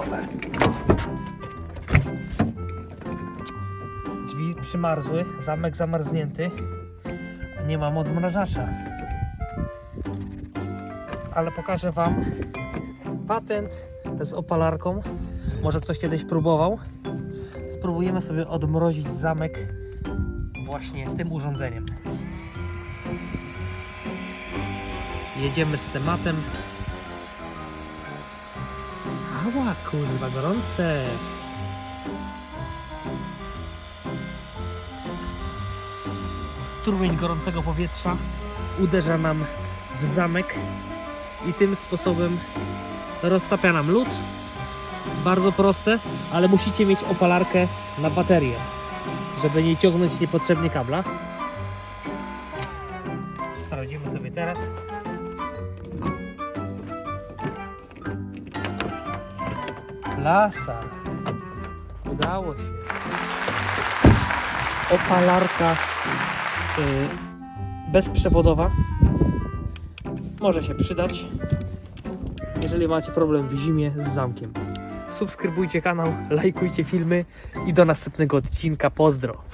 gotowe. Drzwi przymarzły, zamek zamarznięty. Nie mam odmrażacza. Ale pokażę Wam patent z opalarką. Może ktoś kiedyś próbował. Spróbujemy sobie odmrozić zamek właśnie tym urządzeniem. Jedziemy z tematem. Ała, kurwa, gorące. Strumień gorącego powietrza uderza nam w zamek i tym sposobem roztapia nam lód. Bardzo proste, ale musicie mieć opalarkę na baterię, żeby nie ciągnąć niepotrzebnie kabla. Sprawdzimy sobie teraz. Klasa. Udało się. Opalarka y, bezprzewodowa może się przydać, jeżeli macie problem w zimie z zamkiem. Subskrybujcie kanał, lajkujcie filmy i do następnego odcinka. Pozdro!